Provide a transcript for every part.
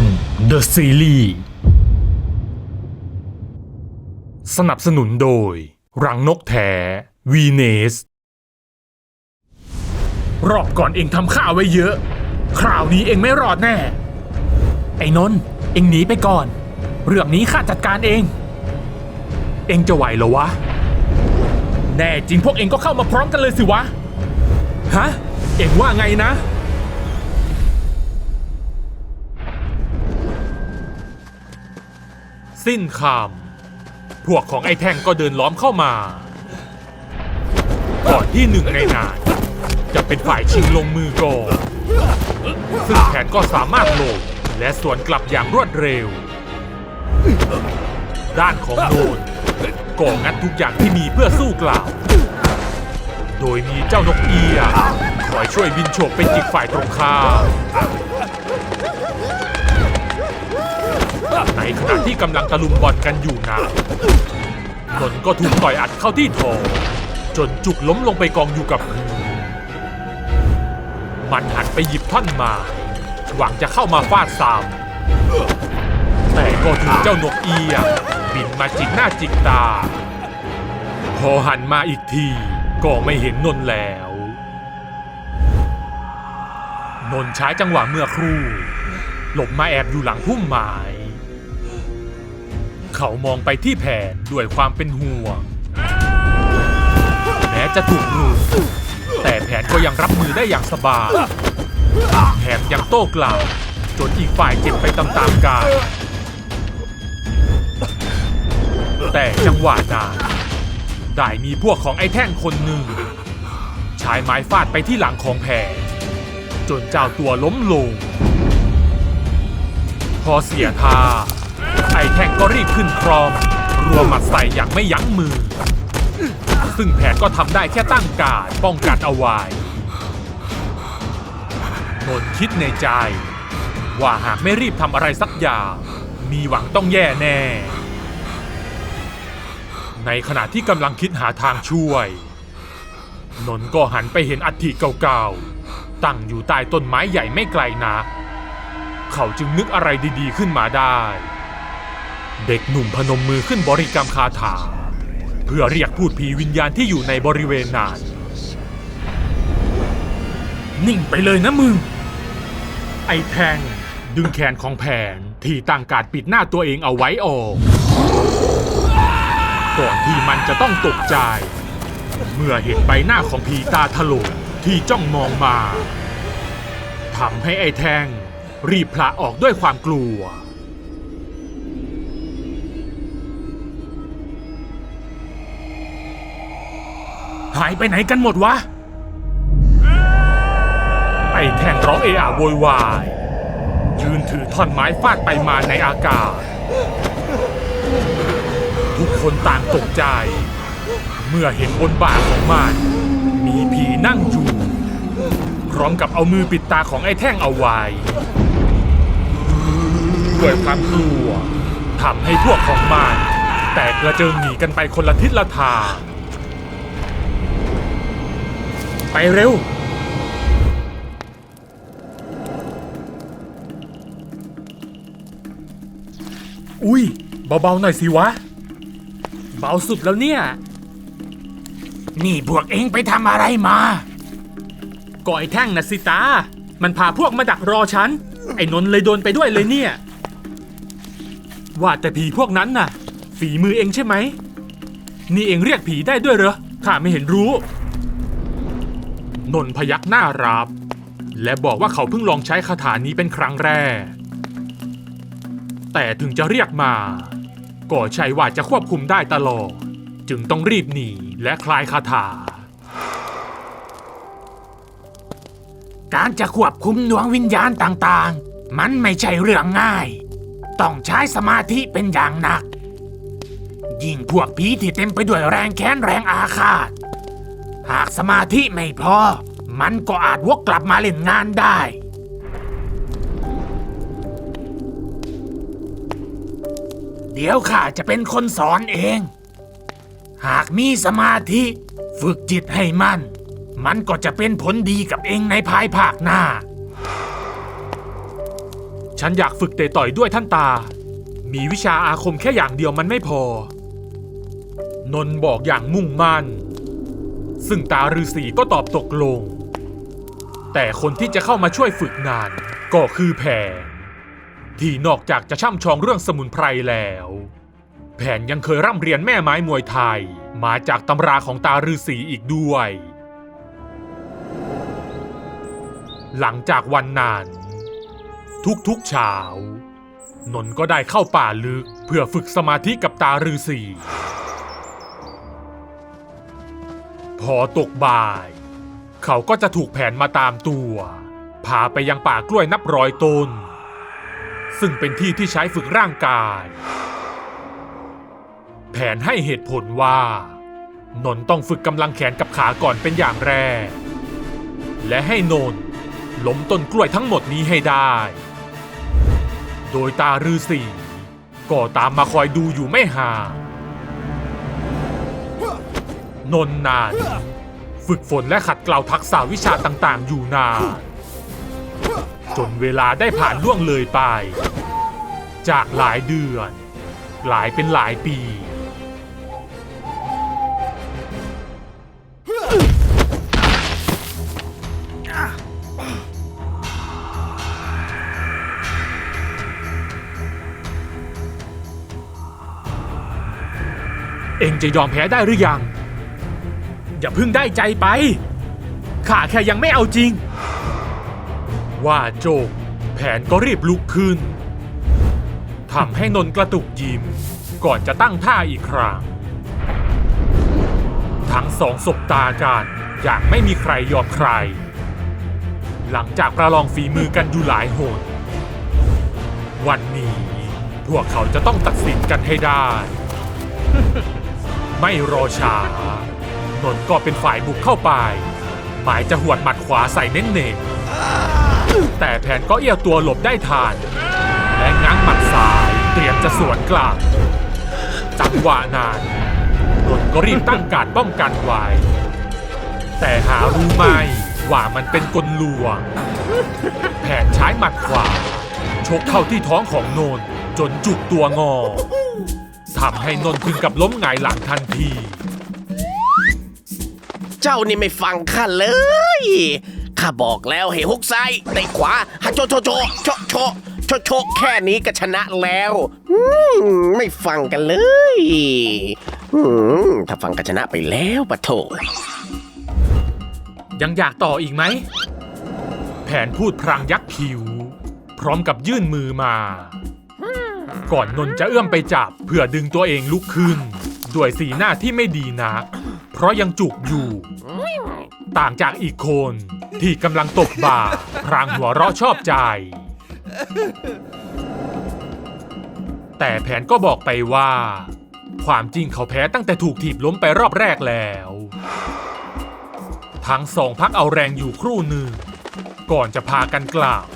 นเดอะซีรีส์สนับสนุนโดย รังนกแท้วีเนส รอบก่อนเองทำข้าวไว้เยอะ คราวนี้เองไม่รอดแน่ ไอ้นนท์เองหนีไปก่อน เรื่องนี้ข้าจัดการเอง เองจะไหวเหรอวะ แน่จริงพวกเองก็เข้ามาพร้อมกันเลยสิวะ ฮะ เองว่าไงนะ สิ้นคำพวกของไอ้แท่งก็เดินล้อมเข้ามา ก่อนที่หนึ่งในนายจะเป็นฝ่ายชิงลงมือก่อนซึ่งแผนก็สามารถลงและสวนกลับอย่างรวดเร็ว ด้านของโนนก่องัดทุกอย่างที่มีเพื่อสู้กลับโดยมีเจ้านกเอียคอยช่วยบินโฉบไปจิกฝ่ายตรงข้าม ในขณะที่กำลังตะลุมบอลกันอยู่นะนนท์ก็ถูกต่อยอัดเข้าที่ท้องจนจุกล้มลงไปกองอยู่กับพื้นมันหันไปหยิบท่อนมา หวังจะเข้ามาฟาดซ้ำแต่ก็ถูกเจ้านกเอียบินมาจิกหน้าจิกตา พอหันมาอีกทีก็ไม่เห็นนนท์แล้ว นนท์ใช้จังหวะเมื่อครู่ หลบมาแอบอยู่หลังพุ่มไม้ เขามองไปที่แผนด้วยความเป็นห่วง แม้จะถูกรุมแต่แผนก็ยังรับมือได้อย่างสบายแถมยังโต้กลับจนอีกฝ่ายเจ็บไปตามๆกัน แต่จังหวะนั้นได้มีพวกของไอ้แท่งคนหนึ่งใช้ไม้ฟาดไปที่หลังของแผนจนเจ้าตัวล้มลง พอเสียท่า ไอ้แท่งก็รีบขึ้นครอมรัวหมัดใส่อย่างไม่ยั้งมือ ซึ่งแผนก็ทำได้แค่ตั้งการป้องกันเอาไว้นนท์คิดในใจ ว่าหากไม่รีบทำอะไรสักอย่าง มีหวังต้องแย่แน่ ในขณะที่กำลังคิดหาทางช่วย นนท์ก็หันไปเห็นอัฐิเก่าๆ ตั้งอยู่ใต้ต้นไม้ใหญ่ไม่ไกลนัก เขาจึงนึกอะไรดีๆขึ้นมาได้ เด็กหนุ่มพนมมือขึ้นบริกรรมคาถา เพื่อเรียกพูดผีวิญญาณที่อยู่ในบริเวณนั้นนิ่งไปเลยนะมึง ไอ้แทง ดึงแขนของแผนที่ตั้งการปิดหน้าตัวเองเอาไว้ออก ก่อนที่มันจะต้องตกใจ เมื่อเห็นใบหน้าของผีตาถลนที่จ้องมองมาทำให้ไอ้แทงรีบพละออกด้วยความกลัว หายไปไหนกันหมดวะ ไอ้แทงร้องเออะโวยวาย ยืนถือท่อนไม้ฟาดไปมาในอากาศ ทุกคนต่างตกใจ เมื่อเห็นบนบ่าของมัน มีผีนั่งอยู่ พร้อมกับเอามือปิดตาของไอ้แท่งเอาไว้ด้วยความกลัวทำให้พวกของมันแตกกระเจิงหนีกันไปคนละทิศละทาง ไปเร็ว อุ้ย เบาๆหน่อยสิวะ เบาสุดแล้วเนี่ย นี่พวกเองไปทำอะไรมา ก่อยแท่งนะสิตา มันพาพวกมาดักรอฉัน ไอ้นนท์เลยโดนไปด้วยเลยเนี่ย ว่าแต่ผีพวกนั้นน่ะ ฝีมือเองใช่ไหม นี่เองเรียกผีได้ด้วยเหรอ ข้าไม่เห็นรู้ นนพยักหน้ารับ และบอกว่าเขาเพิ่งลองใช้คาถานี้เป็นครั้งแรก แต่ถึงจะเรียกมา ก็ใช่ว่าจะควบคุมได้ตลอด จึงต้องรีบหนีและคลายคาถา การจะควบคุมดวงวิญญาณต่างๆ มันไม่ใช่เรื่องง่าย ต้องใช้สมาธิเป็นอย่างหนัก ยิ่งพวกผีที่เต็มไปด้วยแรงแค้นแรงอาฆาต หากสมาธิไม่พอ มันก็อาจวกกลับมาเล่นงานได้ เดี๋ยวข้าจะเป็นคนสอนเอง หากมีสมาธิ ฝึกจิตให้มั่นมันก็จะเป็นผลดีกับเองในภายภาคหน้า ฉันอยากฝึกเตะต่อยด้วยท่านตา มีวิชาอาคมแค่อย่างเดียวมันไม่พอ นนท์บอกอย่างมุ่งมั่น ซึ่งตาฤาษีก็ตอบตกลง แต่คนที่จะเข้ามาช่วยฝึกงานก็คือแผน ที่นอกจากจะช่ำชองเรื่องสมุนไพรแล้ว แผนยังเคยร่ำเรียนแม่ไม้มวยไทยมาจากตำราของตาฤาษีอีกด้วย หลังจากวันนั้นทุกๆเช้านนท์ก็ได้เข้าป่าลึกเพื่อฝึกสมาธิกับตาฤาษี พอตกบ่าย เขาก็จะถูกแผนมาตามตัว พาไปยังป่ากล้วยนับร้อยต้น ซึ่งเป็นที่ที่ใช้ฝึกร่างกาย แผนให้เหตุผลว่า นนต้องฝึกกำลังแขนกับขาก่อนเป็นอย่างแรก และให้นนล้มต้นกล้วยทั้งหมดนี้ให้ได้ โดยตาฤาษีก็ตามมาคอยดูอยู่ไม่ห่าง นนท์นาน ฝึกฝนและขัดเกลาทักษะวิชาต่างๆ อยู่นาน จนเวลาได้ผ่านล่วงเลยไป จากหลายเดือน หลายเป็นหลายปี เองจะยอมแพ้ได้หรือยัง อย่าเพิ่งได้ใจไป ข้าแค่ยังไม่เอาจริง ว่าโจกแผนก็รีบลุกขึ้นทำให้นนท์กระตุกยิ้มก่อนจะตั้งท่าอีกครั้ง ทั้งสองสบตากันอย่างไม่มีใครยอมใคร หลังจากประลองฝีมือกันอยู่หลายหน วันนี้พวกเขาจะต้องตัดสินกันให้ได้ ไม่รอช้า นนท์ก็เป็นฝ่ายบุกเข้าไป หมายจะหวดหมัดขวาใส่เน้นๆแต่แผนก็เอี้ยวตัวหลบได้ทันและง้างหมัดซ้ายเตรียมจะสวนกลับ จังหวะนั้นนนท์ก็รีบตั้งการป้องกันไว้ แต่หารู้ไหมว่ามันเป็นกลลวง แผนใช้หมัดขวาชกเข้าที่ท้องของนนจนจุกตัวงอทำให้นนถึงกับล้มหงายหลังทันที เจ้านี่ไม่ฟังข้าเลย ข้าบอกแล้วให้ฮุกซ้ายเตะขวาฮะโชโชโชโชโชโชโชแค่นี้ก็ชนะแล้วมไม่ฟังกันเลยถ้าฟังก็ชนะไปแล้วปะโถยังอยากต่ออีกไหม แผนพูดพรางยักคิว พร้อมกับยื่นมือมา ก่อนนนจะเอื้อมไปจับเพื่อดึงตัวเองลุกขึ้น ด้วยสีหน้าที่ไม่ดีนัก ราะยังจุกอยู่ ต่างจากอีกคนที่กำลังตบบ่าพรางหัวเราะชอบใจ แต่แผนก็บอกไปว่า ความจริงเขาแพ้ตั้งแต่ถูกถีบล้มไปรอบแรกแล้ว ทั้งสองพักเอาแรงอยู่ครู่หนึ่ง ก่อนจะพากันกลับ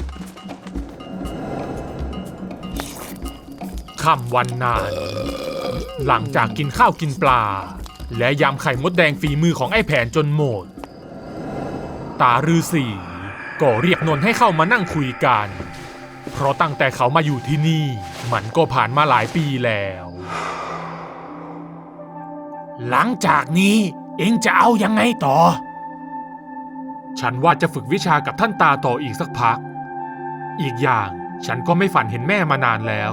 ค่ำวันนั้นหลังจากกินข้าวกินปลา และยำไข่มดแดงฝีมือของไอ้แผนจนหมด ตาฤาษีก็เรียกนนท์ให้เข้ามานั่งคุยกัน เพราะตั้งแต่เขามาอยู่ที่นี่ มันก็ผ่านมาหลายปีแล้ว หลังจากนี้เองจะเอายังไงต่อ ฉันว่าจะฝึกวิชากับท่านตาต่ออีกสักพัก อีกอย่างฉันก็ไม่ฝันเห็นแม่มานานแล้ว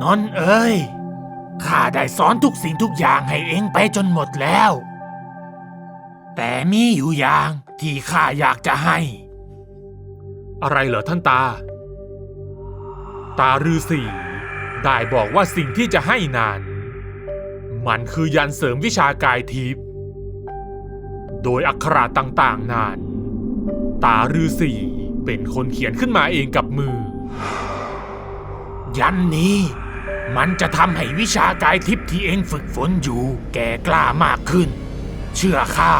นอนเอ้ย ข้าได้สอนทุกสิ่งทุกอย่างให้เองไปจนหมดแล้ว แต่มีอยู่อย่างที่ข้าอยากจะให้ อะไรเหรอท่านตา ตาฤาษีได้บอกว่าสิ่งที่จะให้นั้นมันคือยันเสริมวิชากายทิพย์โดยอักขระต่างๆนั้นตาฤาษีเป็นคนเขียนขึ้นมาเองกับมือ ยันนี้ มันจะทำให้วิชากายทิพย์ที่เองฝึกฝนอยู่ แก่กล้ามากขึ้น เชื่อข้า